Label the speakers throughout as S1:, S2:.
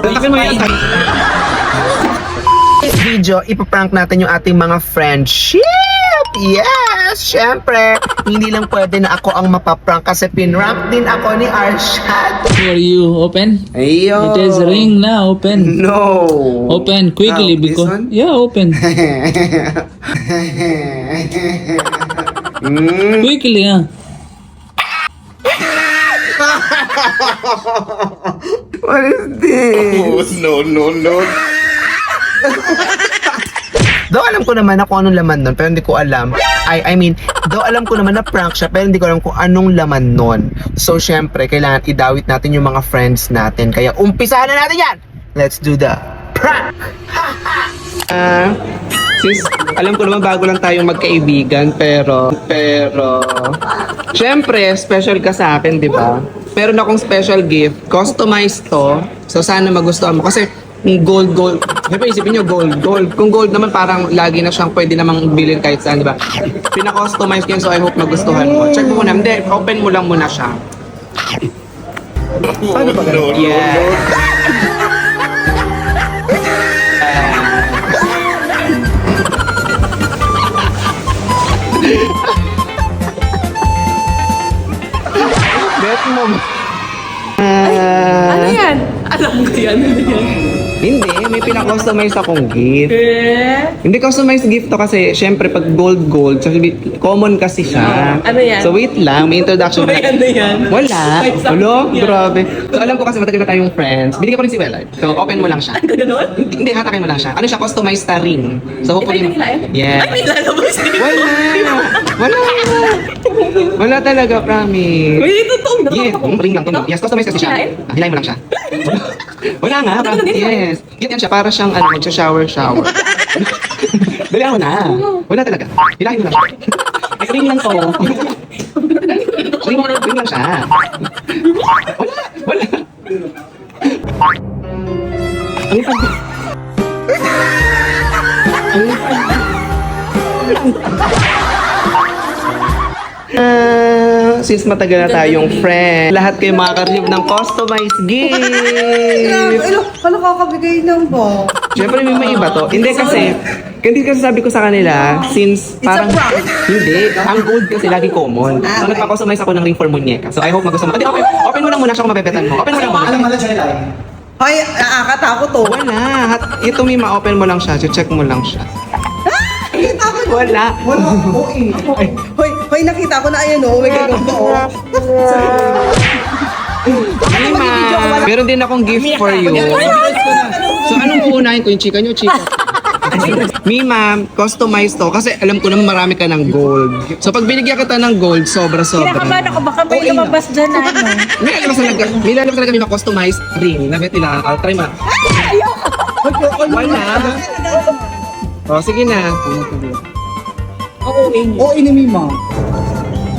S1: Takin mo yan. This video, ipaprank natin yung ating mga friendship! Yes! Syempre, hindi lang pwede na ako ang mapaprank kasi pinrank din ako ni Arshad.
S2: For you, open.
S1: Ayo!
S2: It is ring na, open.
S1: No!
S2: Open quickly
S1: Oh, this
S2: because
S1: one?
S2: yeah, open
S1: mm.
S2: quickly. Ah.
S1: What is this?
S3: no, no, no.
S1: Though alam ko naman na kung anong laman nun, pero hindi ko alam. I, I mean, though alam ko naman na prank siya, pero hindi ko alam kung anong laman nun. So, syempre, kailangan idawit natin yung mga friends natin. Kaya, umpisahan na natin yan! Let's do the prank! Ah, sis, alam ko naman bago lang tayong magkaibigan, pero, pero, syempre, special ka sa akin, di ba? Meron akong special gift, customized to, so sana magustuhan mo. Kasi, gold, gold. Siyempre, isipin nyo, gold, gold. Kung gold naman, parang lagi na siyang pwede namang bilhin kahit saan, di ba? Pina-customize ko yun, so I hope magustuhan mo. Check mo muna, hindi, open mo lang muna siya. Paano ba ganun? Yeah.
S4: Ano yan? Alam ko yan. Ano yan?
S1: Hindi, may pina-customize akong gift.
S4: Eh?
S1: Hindi customized gift to kasi syempre pag gold gold, so, common kasi siya.
S4: Ano yan?
S1: So wait lang, may introduction
S4: May ano yan?
S1: Wala.
S4: May something
S1: Hello?
S4: yan.
S1: Grabe. So alam ko kasi matagal na tayong friends. Binigyan ko rin si Wellard. So open mo lang siya.
S4: Ano ganon?
S1: Hindi, hatakin mo lang siya. Ano siya, customized na ring. So hopefully...
S4: Ito yung kilain?
S1: Yeah.
S4: Ay, may lalabas din.
S1: Wala. Wala. Wala talaga, promise.
S4: Uy, totoo na.
S1: Yes, um, ring lang to. no? Yes, customized kasi siya.
S4: Hilain?
S1: Ah, hilahin mo lang siya. Wala nga,
S4: Ano, ano,
S1: promise. Yes. Ganyan siya, para siyang ano, magsha-shower, shower. Dali mo na. Wala talaga. Hilahin mo lang siya. Ay, ring lang to. ring, ring lang siya. Wala. Wala. Ang pag... Ang Ah, since matagal na tayong friend, lahat kayo makaka-receive ng customized gift.
S5: Ano, ano kakabigay ng ba?
S1: Siyempre may may iba to. Hindi kasi, hindi kasi sabi ko sa kanila, since parang, hindi, ang gold kasi lagi common. So nagpa-customize ako ng ring for muñeca. So I hope magustuhan mo. Hindi, open, open mo lang muna siya kung mapepetan mo. Open mo lang muna.
S5: Hoy, nakakatakot to.
S1: Wala. Hat- Ito may ma-open mo lang siya. Check mo lang siya.
S5: Takot.
S1: Wala.
S5: Wala. Okay. Hoy, hoy, nakita ko na ayun oh. May ganun pa oh.
S1: Mima, meron din akong gift for you. So anong uunahin ko? Yung chika nyo, chika? Mima, customize to kasi alam ko naman marami ka ng gold. So pag binigyan kita ng gold, sobra-sobra.
S4: Kinakabahan ako, baka may lumabas dyan na ano.
S1: May alam talaga, may alam talaga may customized ring. Nabet nila, I'll try ma. Wala. Oh, sige na.
S5: Oo,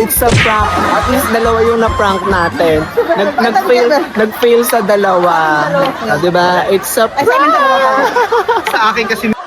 S1: It's a prank. At least dalawa yung na-prank natin. Nag nag-fail, nag-fail sa dalawa. Ah, 'Di ba? It's a prank. sa akin kasi